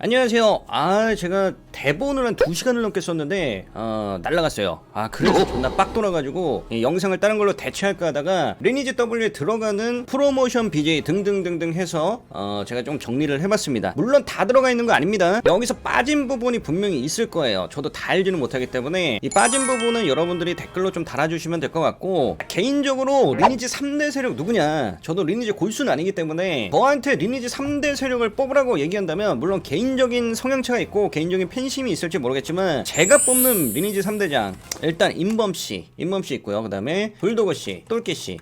안녕하세요. 아, 제가 대본을 한 2시간을 넘게 썼는데, 어, 날라갔어요. 아, 그래서 존나 빡 돌아가지고, 이 영상을 다른 걸로 대체할까 하다가, 리니지 W에 들어가는 프로모션 BJ 등등등등 해서, 어, 제가 좀 정리를 해봤습니다. 물론 다 들어가 있는 거 아닙니다. 여기서 빠진 부분이 분명히 있을 거예요. 저도 다 알지는 못하기 때문에, 이 빠진 부분은 여러분들이 댓글로 좀 달아주시면 될 것 같고, 개인적으로 리니지 3대 세력 누구냐? 저도 리니지 골수는 아니기 때문에, 저한테 리니지 3대 세력을 뽑으라고 얘기한다면, 물론 개인적인 성향차가 있고 개인적인 팬 심이 있을지 모르겠지만 제가 뽑는 리니지 3대장 일단 임범씨 임범씨 있고요. 그 다음에 불도거씨 똘끼씨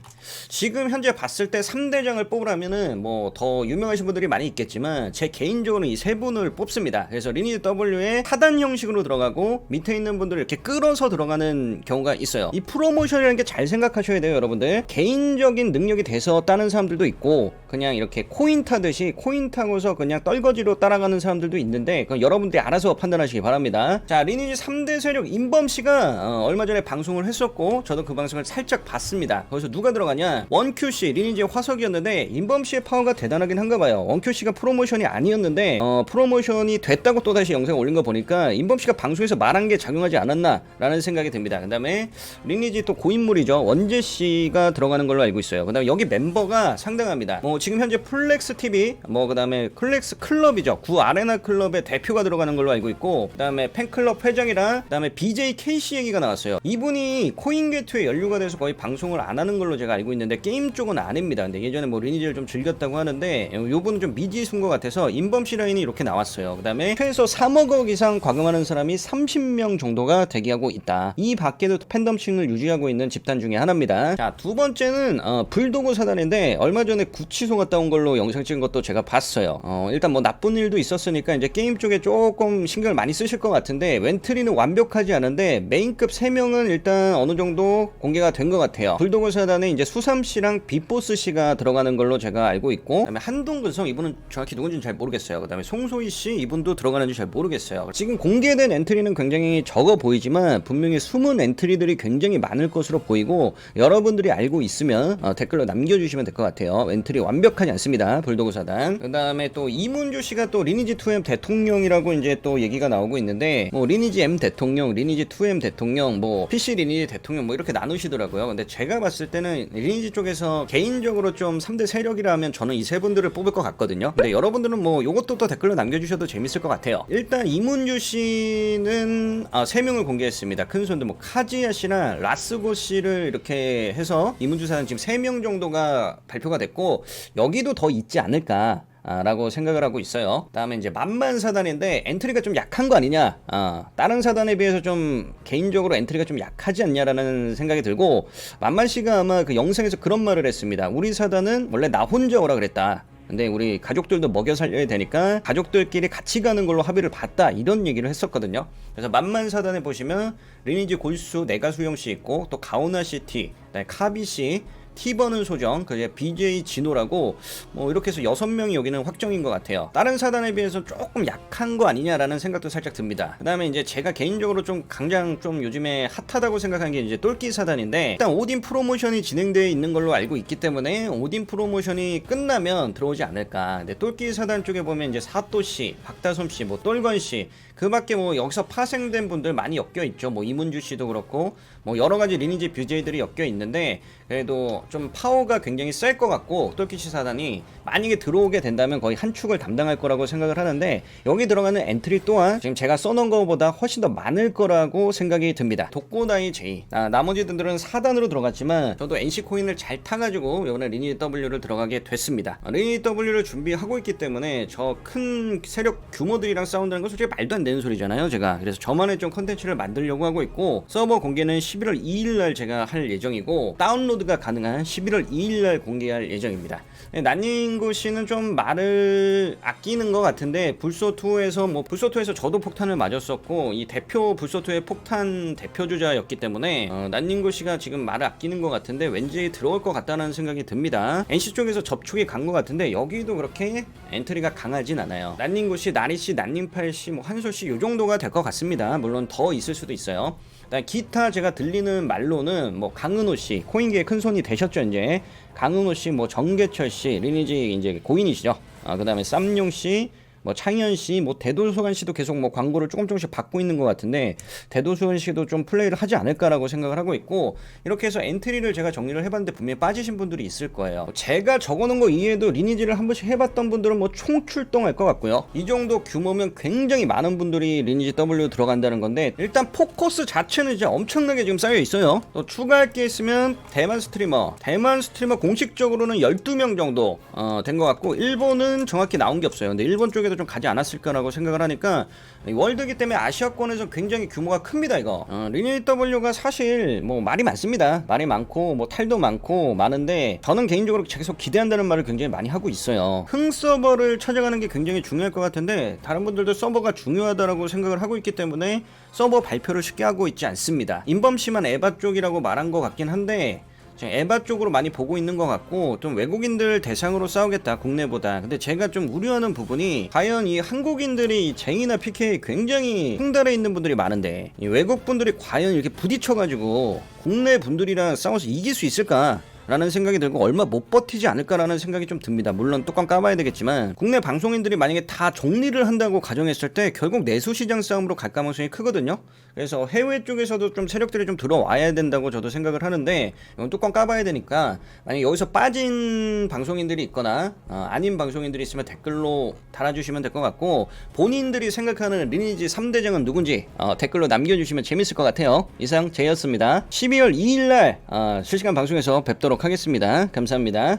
지금 현재 봤을 때 3대장을 뽑으라면은 뭐 더 유명하신 분들이 많이 있겠지만 제 개인적으로는 이 세 분을 뽑습니다 그래서 리니지 W에 하단 형식으로 들어가고 밑에 있는 분들을 이렇게 끌어서 들어가는 경우가 있어요 이 프로모션이라는 게 잘 생각하셔야 돼요 여러분들 개인적인 능력이 돼서 따는 사람들도 있고 그냥 이렇게 코인 타듯이 코인 타고서 그냥 떨거지로 따라가는 사람들도 있는데 그건 여러분들이 알아서 판단하시기 바랍니다. 자 리니지 3대 세력 임범 씨가 어, 얼마 전에 방송을 했었고 저도 그 방송을 살짝 봤습니다. 거기서 누가 들어가냐 원큐 씨 리니지의 화석이었는데 임범 씨의 파워가 대단하긴 한가 봐요. 원큐 씨가 프로모션이 아니었는데 어, 프로모션이 됐다고 또 다시 영상 올린 거 보니까 임범 씨가 방송에서 말한 게 작용하지 않았나 라는 생각이 듭니다. 그 다음에 리니지 또 고인물이죠 원재 씨가 들어가는 걸로 알고 있어요. 그 다음에 여기 멤버가 상당합니다. 뭐 지금 현재 플렉스 TV 뭐 그 다음에 클렉스 클럽이죠. 구 아레나 클럽의 대표가 들어가는 걸로 알고 있고 그 다음에 팬클럽 회장이랑 그 다음에 BJ KC 얘기가 나왔어요. 이분이 코인 게트에 연루가 돼서 거의 방송을 안 하는 걸로 제가 알고 있는데 게임 쪽은 아닙니다. 근데 예전에 뭐 리니지를 좀 즐겼다고 하는데 요분은 좀 미지수인 것 같아서 인범씨 라인이 이렇게 나왔어요. 그 다음에 최소 3억 원 이상 과금하는 사람이 30명 정도가 대기하고 있다. 이 밖에도 팬덤층을 유지하고 있는 집단 중에 하나입니다. 자, 두 번째는 어, 불도구 사단인데 얼마 전에 구치소 갔다 온 걸로 영상 찍은 것도 제가 봤어요. 어, 일단 뭐 나쁜 일도 있었으니까 이제 게임 쪽에 조금 신경을 많이 쓰실 것 같은데 웬트리는 완벽하지 않은데 메인급 3명은 일단 어느 정도 공개가 된 것 같아요. 불도구 사단에 이제 수삼 씨랑 빅보스 씨가 들어가는 걸로 제가 알고 있고 그다음에 한동근 성 이분은 정확히 누군지는 잘 모르겠어요. 그다음에 송소희 씨 이분도 들어가는지 잘 모르겠어요. 지금 공개된 엔트리는 굉장히 적어 보이지만 분명히 숨은 엔트리들이 굉장히 많을 것으로 보이고 여러분들이 알고 있으면 어, 댓글로 남겨주시면 될 것 같아요. 엔트리 완벽하지 않습니다. 불도구 사단. 그다음에 또 이문주 씨가 또 리니지 2M 대통령이라고 이제 또 얘기가 나오고 있는데 뭐 리니지 M 대통령, 리니지 2M 대통령, 뭐 PC 리니지 대통령 뭐 이렇게 나누시더라고요. 근데 제가 봤을 때는 리니지 쪽에서 개인적으로 좀 3대 세력이라면 저는 이 세 분들을 뽑을 것 같거든요. 근데 여러분들은 뭐 요것도 또 댓글로 남겨주셔도 재밌을 것 같아요. 일단 이문주 씨는 아, 3명을 공개했습니다. 큰 손들 뭐 카지야 씨나 라스고 씨를 이렇게 해서 이문주 사는 지금 3명 정도가 발표가 됐고 여기도 더 있지 않을까. 아, 라고 생각을 하고 있어요. 다음에 이제 만만 사단인데 엔트리가 좀 약한 거 아니냐? 아, 다른 사단에 비해서 좀 개인적으로 엔트리가 좀 약하지 않냐라는 생각이 들고 만만 씨가 아마 그 영상에서 그런 말을 했습니다. 우리 사단은 원래 나 혼자 오라 그랬다. 근데 우리 가족들도 먹여 살려야 되니까 가족들끼리 같이 가는 걸로 합의를 봤다 이런 얘기를 했었거든요. 그래서 만만 사단에 보시면 리니지 골수 내가 수영 씨 있고 또 가오나 시티, 카비 씨, 티버는 소정, 그게 BJ 진호라고 뭐 이렇게 해서 여섯 명이 여기는 확정인 것 같아요. 다른 사단에 비해서 조금 약한 거 아니냐라는 생각도 살짝 듭니다. 그 다음에 이제 제가 개인적으로 좀 강장 좀 요즘에 핫하다고 생각하는 게 이제 똘끼 사단인데 일단 오딘 프로모션이 진행되어 있는 걸로 알고 있기 때문에 오딘 프로모션이 끝나면 들어오지 않을까. 근데 똘끼 사단 쪽에 보면 이제 사또 씨, 박다솜 씨, 뭐 똘건 씨, 그 밖에 뭐 여기서 파생된 분들 많이 엮여 있죠. 뭐 이문주 씨도 그렇고 뭐 여러 가지 리니지 BJ들이 엮여 있는데 그래도 좀 파워가 굉장히 셀 것 같고 똘끼치 사단이 만약에 들어오게 된다면 거의 한 축을 담당할 거라고 생각을 하는데 여기 들어가는 엔트리 또한 지금 제가 써놓은 것보다 훨씬 더 많을 거라고 생각이 듭니다. 독고다이 제이 아, 나머지 분들은 4단으로 들어갔지만 저도 NC 코인을 잘 타가지고 이번에 리니지 W를 들어가게 됐습니다. 아, 리니지 W를 준비하고 있기 때문에 저 큰 세력 규모들이랑 싸운다는 건 솔직히 말도 안 되는 소리잖아요. 제가 그래서 저만의 좀 컨텐츠를 만들려고 하고 있고 서버 공개는 11월 2일 날 제가 할 예정이고 다운로드가 가능한 11월 2일 날 공개할 예정입니다. 네, 난닝구 씨는 좀 말을 아끼는 것 같은데 불소2에서 뭐 불소2에서 저도 폭탄을 맞았었고 이 대표 불소2의 폭탄 대표 주자였기 때문에 어, 난닝구 씨가 지금 말을 아끼는 것 같은데 왠지 들어올 것 같다는 생각이 듭니다. NC 쪽에서 접촉이 간 것 같은데 여기도 그렇게 엔트리가 강하진 않아요. 난닝구 씨, 나리 씨, 난닝팔 씨, 뭐 한솔 씨 요 정도가 될 것 같습니다. 물론 더 있을 수도 있어요. 기타 제가 들리는 말로는 뭐 강은호 씨 코인계의 큰 손이 되셨 죠 이제 강은호 씨, 뭐 정계철 씨 리니지 이제 고인이시죠. 아 그다음에 쌈용 씨, 뭐 창현 씨, 뭐 대도수관 씨도 계속 뭐 광고를 조금 조금씩 받고 있는 것 같은데 대도수관 씨도 좀 플레이를 하지 않을까라고 생각을 하고 있고 이렇게 해서 엔트리를 제가 정리를 해봤는데 분명히 빠지신 분들이 있을 거예요. 제가 적어놓은 거 이외에도 리니지를 한 번씩 해봤던 분들은 뭐 총출동할 것 같고요. 이 정도 규모면 굉장히 많은 분들이 리니지 W 들어간다는 건데 일단 포커스 자체는 이제 엄청나게 지금 쌓여 있어요. 또 추가할 게 있으면 대만 스트리머, 대만 스트리머 공식적으로는 12명 정도 어, 된 것 같고 일본은 정확히 나온 게 없어요. 근데 일본 쪽에도 좀 가지 않았을까라고 생각을 하니까 이 월드기 때문에 아시아권에서 굉장히 규모가 큽니다 이거. 어, 리니지 W가 사실 뭐 말이 많습니다. 말이 많고 뭐 탈도 많고 많은데 저는 개인적으로 계속 기대한다는 말을 굉장히 많이 하고 있어요. 흥 서버를 찾아가는 게 굉장히 중요할 것 같은데 다른 분들도 서버가 중요하다라고 생각을 하고 있기 때문에 서버 발표를 쉽게 하고 있지 않습니다. 인범 씨만 에바 쪽이라고 말한 것 같긴 한데 지금 에바 쪽으로 많이 보고 있는 것 같고 좀 외국인들 대상으로 싸우겠다 국내보다. 근데 제가 좀 우려하는 부분이 과연 이 한국인들이 쟁이나 PK 굉장히 흥달해 있는 분들이 많은데 이 외국 분들이 과연 이렇게 부딪혀가지고 국내 분들이랑 싸워서 이길 수 있을까 라는 생각이 들고 얼마 못 버티지 않을까라는 생각이 좀 듭니다. 물론 뚜껑 까봐야 되겠지만 국내 방송인들이 만약에 다 정리를 한다고 가정했을 때 결국 내수 시장 싸움으로 갈 가능성이 크거든요. 그래서 해외 쪽에서도 좀 세력들이 좀 들어와야 된다고 저도 생각을 하는데 이건 뚜껑 까봐야 되니까 만약 에 여기서 빠진 방송인들이 있거나 어, 아닌 방송인들이 있으면 댓글로 달아주시면 될 것 같고 본인들이 생각하는 리니지 3대장은 누군지 어, 댓글로 남겨주시면 재밌을 것 같아요. 이상 제이였습니다. 12월 2일날 어, 실시간 방송에서 뵙도록 하겠습니다. 감사합니다.